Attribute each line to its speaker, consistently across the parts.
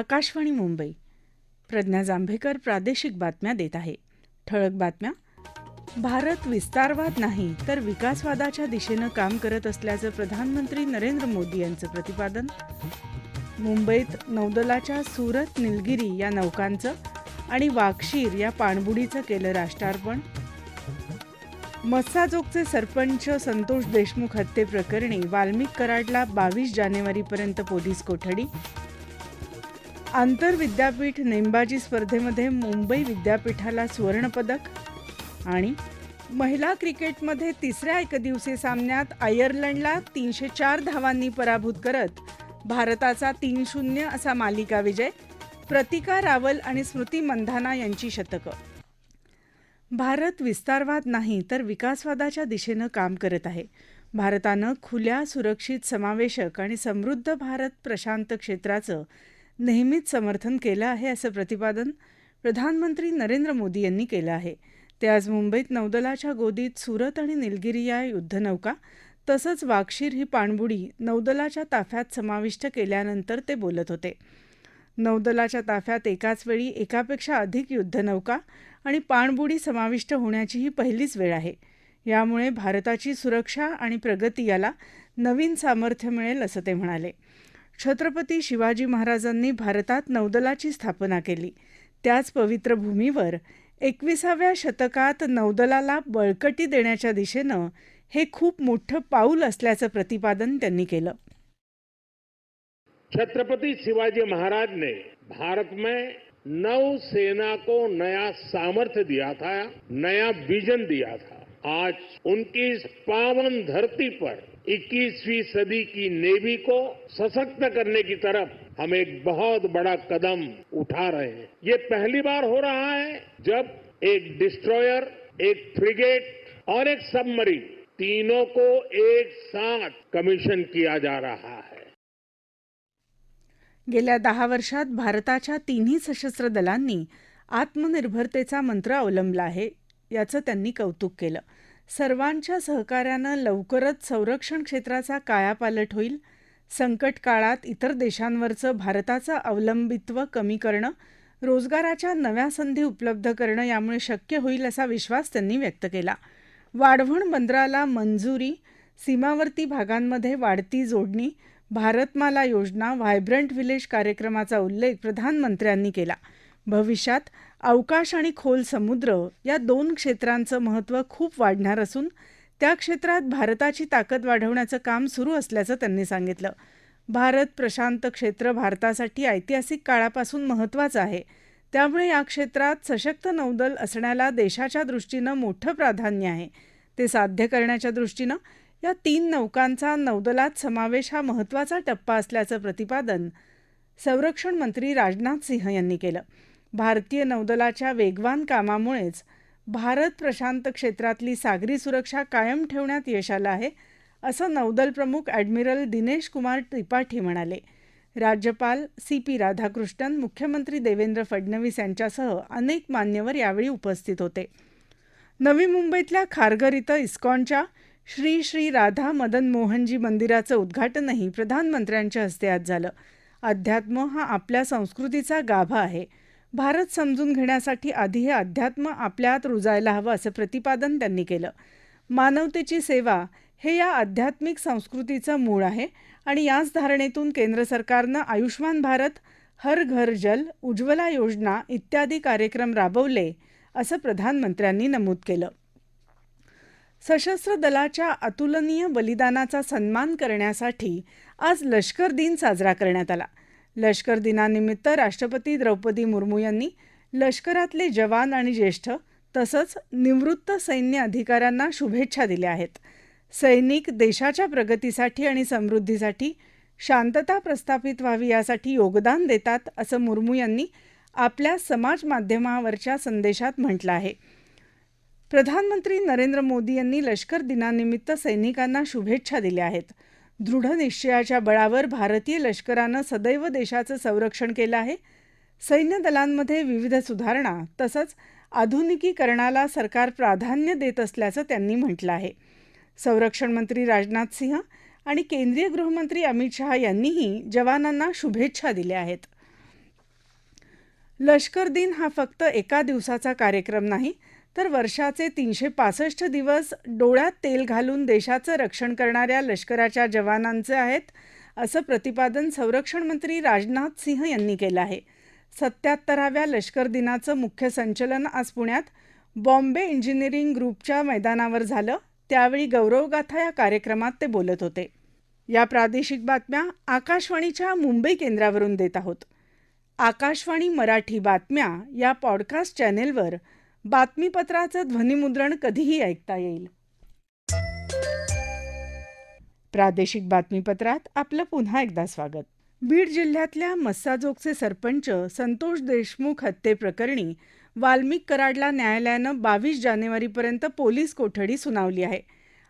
Speaker 1: आकाशवाणी मुंबई प्रज्ञा जांभेकर प्रादेशिक बातम्या देत आहे ठळक बातम्या भारत विस्तारवाद नाही तर विकासवादाच्या दिशेनं काम करत असल्याचं प्रधानमंत्री नरेंद्र मोदी यांचं प्रतिपादन मुंबईत नौदलाच्या सूरत निलगिरी या नौकांचं आणि वाकशीर या पाणबुडीचं केलं राष्ट्रार्पण मत्साजोगचे सरपंच संतोष देशमुख हत्येप्रकरणी वाल्मिक कराडला बावीस जानेवारीपर्यंत पोलीस कोठडी आंतरविद्यापीठ नेमबाजी स्पर्धेमध्ये मुंबई विद्यापीठाला सुवर्णपदक आणि महिला क्रिकेटमध्ये तिसऱ्या एकदिवसीय सामन्यात आयर्लंडला तीनशे चार धावांनी पराभूत करत भारताचा तीन शून्य असा मालिका विजय प्रतिका रावल आणि स्मृती मंधाना यांची शतकं भारत विस्तारवाद नाही तर विकासवादाच्या दिशेनं काम करत आहे भारतानं खुल्या सुरक्षित समावेशक आणि समृद्ध भारत प्रशांत क्षेत्राचं नेहमीच समर्थन केलं आहे असं प्रतिपादन प्रधानमंत्री नरेंद्र मोदी यांनी केलं आहे ते आज मुंबईत नौदलाच्या गोदीत सुरत आणि निलगिरी या युद्धनौका तसंच वाक्षीर ही पाणबुडी नौदलाच्या ताफ्यात समाविष्ट केल्यानंतर ते बोलत होते नौदलाच्या ताफ्यात एकाच वेळी एकापेक्षा अधिक युद्धनौका आणि पाणबुडी समाविष्ट होण्याची ही पहिलीच वेळ आहे यामुळे भारताची सुरक्षा आणि प्रगती याला नवीन सामर्थ्य मिळेल असं ते म्हणाले छत्रपती शिवाजी महाराजांनी भारतात नौदलाची स्थापना केली त्याच पवित्र भूमीवर एकविसाव्या शतकात नौदलाला बळकटी देण्याच्या दिशेनं हे खूप मोठं पाऊल असल्याचं प्रतिपादन त्यांनी केलं छत्रपती शिवाजी महाराज ने भारत में नौ सेना को नया सामर्थ्य दिया था नया विजन दिया था आज उनकी इस पावन धरती पर 21वीं सदी की नेवी को सशक्त करने की तरफ हम एक बहुत बड़ा कदम उठा रहे हैं ये पहली बार हो रहा है जब एक डिस्ट्रॉयर एक फ्रिगेट और एक सबमरीन तीनों को एक साथ कमीशन किया जा रहा है गेल्या दहा वर्षात भारताच्या तिन्ही सशस्त्र दलांनी आत्मनिर्भरतेचा मंत्र अवलंबला आहे याचं त्यांनी कौतुक केलं सर्वांच्या सहकार्यानं लवकरच संरक्षण क्षेत्राचा कायापालट होईल संकट काळात इतर देशांवरचं भारताचं अवलंबित्व कमी करणं रोजगाराच्या नव्या संधी उपलब्ध करणं यामुळे शक्य होईल असा विश्वास त्यांनी व्यक्त केला वाढवण बंदराला मंजुरी सीमावर्ती भागांमध्ये वाढती जोडणी भारतमाला योजना व्हायब्रंट व्हिलेज कार्यक्रमाचा उल्लेख प्रधानमंत्र्यांनी केला भविष्यात अवकाश आणि खोल समुद्र या दोन क्षेत्रांचं महत्त्व खूप वाढणार असून त्या क्षेत्रात भारताची ताकद वाढवण्याचं काम सुरू असल्याचं त्यांनी सांगितलं भारत प्रशांत क्षेत्र भारतासाठी ऐतिहासिक काळापासून महत्त्वाचं आहे त्यामुळे या क्षेत्रात सशक्त नौदल असण्याला देशाच्या दृष्टीनं मोठं प्राधान्य आहे ते साध्य करण्याच्या दृष्टीनं या तीन नौकांचा नौदलात समावेश हा महत्त्वाचा टप्पा असल्याचं प्रतिपादन संरक्षण मंत्री राजनाथ सिंह यांनी केलं भारतीय नौदलाच्या वेगवान कामामुळेच भारत प्रशांत क्षेत्रातली सागरी सुरक्षा कायम ठेवण्यात यश आलं आहे असं नौदल प्रमुख ॲडमिरल दिनेश कुमार त्रिपाठी म्हणाले राज्यपाल सी पी राधाकृष्णन मुख्यमंत्री देवेंद्र फडणवीस यांच्यासह अनेक मान्यवर यावेळी उपस्थित होते नवी मुंबईतल्या खारघर इथं इस्कॉनच्या श्री श्री राधा मदन मोहनजी मंदिराचं उद्घाटनही प्रधानमंत्र्यांच्या हस्ते आज झालं अध्यात्म हा आपल्या संस्कृतीचा गाभा आहे भारत समजून घेण्यासाठी आधी हे अध्यात्म आपल्यात रुजायला हवं असं प्रतिपादन त्यांनी केलं मानवतेची सेवा हे या आध्यात्मिक संस्कृतीचं मूळ आहे आणि याच धारणेतून केंद्र सरकारनं आयुष्मान भारत हर घर जल उज्ज्वला योजना इत्यादी कार्यक्रम राबवले असं प्रधानमंत्र्यांनी नमूद केलं सशस्त्र दलाच्या अतुलनीय बलिदानाचा सन्मान करण्यासाठी आज लष्कर दिन साजरा करण्यात आला लष्कर दिनानिमित्त राष्ट्रपती द्रौपदी मुर्मू यांनी लष्करातले जवान आणि ज्येष्ठ तसंच निवृत्त सैन्य अधिकाऱ्यांना शुभेच्छा दिल्या आहेत सैनिक देशाच्या प्रगतीसाठी आणि समृद्धीसाठी शांतता प्रस्थापित व्हावी यासाठी योगदान देतात असं मुर्मू यांनी आपल्या समाज माध्यमावरच्या संदेशात म्हटलं आहे प्रधानमंत्री नरेंद्र मोदी यांनी लष्कर दिनानिमित्त सैनिकांना शुभेच्छा दिल्या आहेत दृढ निश्चयाच्या बळावर भारतीय लष्करानं सदैव देशाचं संरक्षण केलं आहे सैन्य दलांमध्ये विविध सुधारणा तसंच आधुनिकीकरणाला सरकार प्राधान्य देत असल्याचं त्यांनी म्हटलं आहे संरक्षण मंत्री राजनाथ सिंह आणि केंद्रीय गृहमंत्री अमित शहा यांनीही जवानांना शुभेच्छा दिल्या आहेत लष्कर दिन हा फक्त एका दिवसाचा कार्यक्रम नाही तर वर्षाचे तीनशे पासष्ट दिवस डोळ्यात तेल घालून देशाचं रक्षण करणाऱ्या लष्कराच्या जवानांचे आहेत असं प्रतिपादन संरक्षण मंत्री राजनाथ सिंह यांनी केलं आहे सत्याहत्तराव्या लष्कर दिनाचं मुख्य संचलन आज पुण्यात बॉम्बे इंजिनिअरिंग ग्रुपच्या मैदानावर झालं त्यावेळी गौरवगाथा या कार्यक्रमात ते बोलत होते या प्रादेशिक बातम्या आकाशवाणीच्या मुंबई केंद्रावरून देत आहोत आकाशवाणी मराठी बातम्या या पॉडकास्ट चॅनेलवर बातमीपत्राचं ध्वनिमुद्रण कधीही ऐकता येईल प्रादेशिक बातमीपत्रात आपलं पुन्हा एकदा स्वागत बीड जिल्ह्यातल्या मस्साजोगचे सरपंच संतोष देशमुख हत्येप्रकरणी वाल्मिक कराडला न्यायालयानं बावीस जानेवारीपर्यंत पोलीस कोठडी सुनावली आहे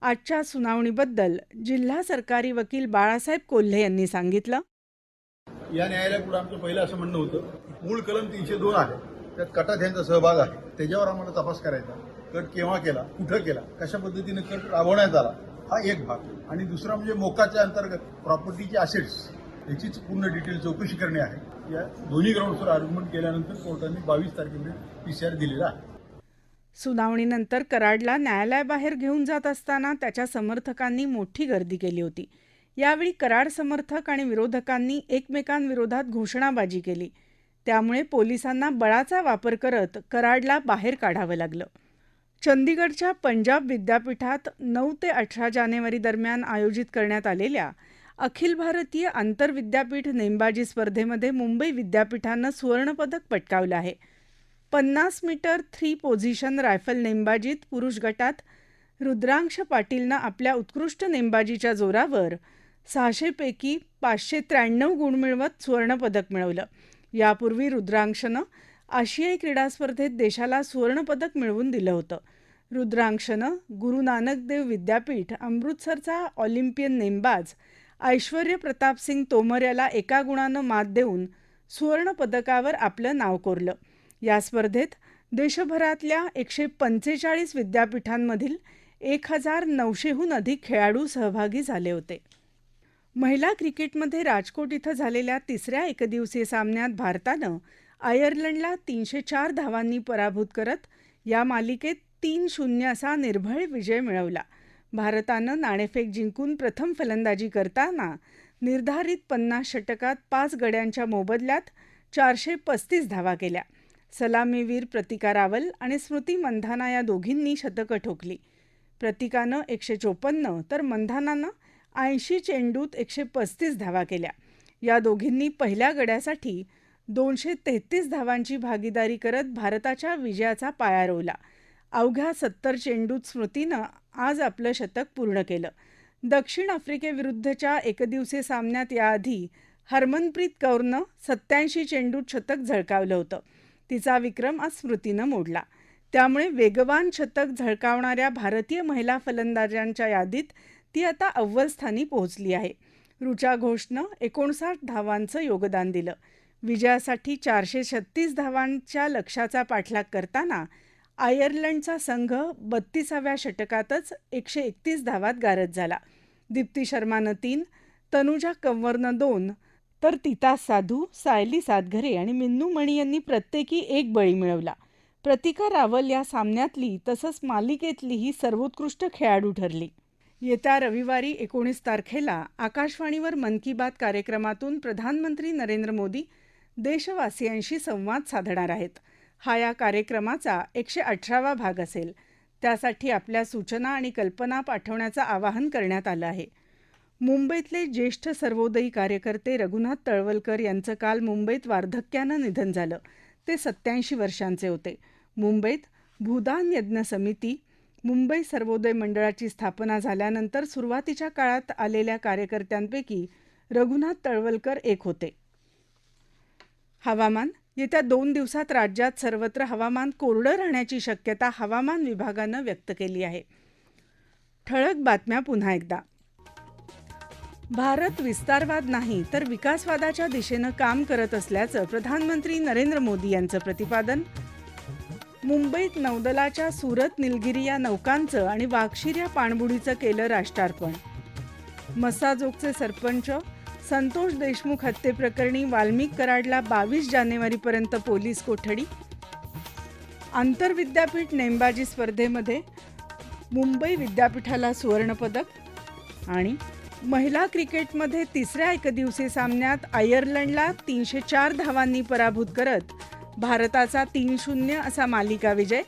Speaker 1: आजच्या सुनावणीबद्दल जिल्हा सरकारी वकील बाळासाहेब कोल्हे यांनी सांगितलं या न्यायालयापुढे आमचं पहिलं असं म्हणणं होतं मूळ कलम तीनशे दोन आहे त्यात कटात यांचा सहभाग आहे त्याच्यावर आम्हाला तपास करायचा कट केव्हा केला कुठं केला कशा पद्धतीने कट राबवण्यात आला हा एक भाग आणि दुसरा म्हणजे मोकाच्या अंतर्गत प्रॉपर्टीची असेट्स याचीच पूर्ण डिटेल चौकशी करणे आहे या दोन्ही ग्राउंडवर आर्ग्युमेंट केल्यानंतर कोर्टाने बावीस तारखेला पीसीआर दिलेला आहे सुनावणीनंतर कराडला न्यायालयाबाहेर घेऊन जात असताना त्याच्या समर्थकांनी मोठी गर्दी केली होती यावेळी कराड समर्थक आणि विरोधकांनी एकमेकांविरोधात घोषणाबाजी केली त्यामुळे पोलिसांना बळाचा वापर करत कराडला बाहेर काढावं लागलं चंदीगडच्या पंजाब विद्यापीठात नऊ ते अठरा जानेवारी दरम्यान आयोजित करण्यात आलेल्या अखिल भारतीय आंतरविद्यापीठ नेमबाजी स्पर्धेमध्ये मुंबई विद्यापीठानं सुवर्णपदक पटकावलं आहे पन्नास मीटर थ्री पोझिशन रायफल नेमबाजीत पुरुष गटात रुद्रांश पाटीलनं आपल्या उत्कृष्ट नेमबाजीच्या जोरावर सहाशेपैकी पाचशे त्र्याण्णव गुण मिळवत सुवर्णपदक मिळवलं यापूर्वी रुद्रांक्षनं आशियाई क्रीडा स्पर्धेत देशाला सुवर्णपदक मिळवून दिलं होतं रुद्रांक्षनं गुरु नानक देव विद्यापीठ अमृतसरचा ऑलिम्पियन नेमबाज ऐश्वर्य प्रताप सिंग तोमर याला एका गुणानं मात देऊन सुवर्णपदकावर आपलं नाव कोरलं या स्पर्धेत देशभरातल्या एकशे पंचेचाळीस विद्यापीठांमधील एक हजार नऊशेहून अधिक खेळाडू सहभागी झाले होते महिला क्रिकेटमध्ये राजकोट इथं झालेल्या तिसऱ्या एकदिवसीय सामन्यात भारतानं आयर्लंडला तीनशे चार धावांनी पराभूत करत या मालिकेत तीन शून्य असा निर्भय विजय मिळवला भारतानं नाणेफेक जिंकून प्रथम फलंदाजी करताना निर्धारित पन्नास षटकात पाच गड्यांच्या मोबदल्यात चारशे पस्तीस धावा केल्या सलामीवीर प्रतिका रावल आणि स्मृती मंधाना या दोघींनी शतकं ठोकली प्रतिकानं एकशे चोपन्न तर मंधानानं ऐंशी चेंडूत एकशे पस्तीस धावा केल्या या दोघींनी पहिल्या गड्यासाठी दोनशे तेहतीस धावांची भागीदारी करत भारताच्या विजयाचा पाया रोवला अवघ्या सत्तर चेंडूत स्मृतीनं आज आपलं शतक पूर्ण केलं दक्षिण आफ्रिकेविरुद्धच्या एकदिवसीय सामन्यात याआधी हरमनप्रीत कौरनं सत्याऐंशी चेंडूत शतक झळकावलं होतं तिचा विक्रम आज स्मृतीनं मोडला त्यामुळे वेगवान शतक झळकावणाऱ्या भारतीय महिला फलंदाजांच्या यादीत ती आता अव्वल स्थानी पोहोचली आहे ऋचा घोषनं एकोणसाठ धावांचं योगदान दिलं विजयासाठी चारशे छत्तीस धावांच्या लक्ष्याचा पाठलाग करताना आयर्लंडचा संघ बत्तीसाव्या षटकातच एकशे एकतीस धावात गारद झाला दीप्ती शर्मानं तीन तनुजा कंवरनं दोन तर तिता साधू सायली सातघरे आणि मिन्नू मणी यांनी प्रत्येकी एक बळी मिळवला प्रतिका रावल या सामन्यातली तसंच मालिकेतली ही सर्वोत्कृष्ट खेळाडू ठरली येत्या रविवारी एकोणीस तारखेला आकाशवाणीवर मन की बात कार्यक्रमातून प्रधानमंत्री नरेंद्र मोदी देशवासियांशी संवाद साधणार आहेत हा या कार्यक्रमाचा एकशे अठरावा भाग असेल त्यासाठी आपल्या सूचना आणि कल्पना पाठवण्याचं आवाहन करण्यात आलं आहे मुंबईतले ज्येष्ठ सर्वोदयी कार्यकर्ते रघुनाथ तळवलकर यांचं काल मुंबईत वार्धक्यानं निधन झालं ते सत्याऐंशी वर्षांचे होते मुंबईत भूदान यज्ञ समिती मुंबई सर्वोदय मंडळाची स्थापना झाल्यानंतर सुरुवातीच्या काळात आलेल्या कार्यकर्त्यांपैकी रघुनाथ तळवलकर एक होते हवामान येत्या दोन दिवसात राज्यात सर्वत्र हवामान कोरडं राहण्याची शक्यता हवामान विभागानं व्यक्त केली आहे ठळक बातम्या पुन्हा एकदा भारत विस्तारवाद नाही तर विकासवादाच्या दिशेनं काम करत असल्याचं प्रधानमंत्री नरेंद्र मोदी यांचं प्रतिपादन मुंबईत नौदलाच्या सुरत निलगिरी या नौकांचं आणि वाघशीर या पाणबुडीचं केलं राष्ट्रार्पण मसाजोगचे सरपंच संतोष देशमुख हत्येप्रकरणी वाल्मिक कराडला बावीस जानेवारीपर्यंत पोलीस कोठडी आंतरविद्यापीठ नेमबाजी स्पर्धेमध्ये मुंबई विद्यापीठाला सुवर्णपदक आणि महिला क्रिकेटमध्ये तिसऱ्या एकदिवसीय सामन्यात आयर्लंडला तीनशे चार धावांनी पराभूत करत भारताचा तीन शून्य असा मालिका विजय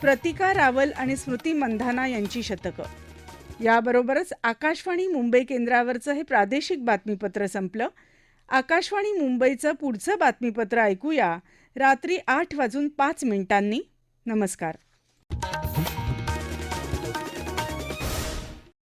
Speaker 1: प्रतिका रावल आणि स्मृती मंधाना यांची शतकं याबरोबरच आकाशवाणी मुंबई केंद्रावरचं हे प्रादेशिक बातमीपत्र संपलं आकाशवाणी मुंबईचं पुढचं बातमीपत्र ऐकूया रात्री आठ वाजून पाच मिनिटांनी नमस्कार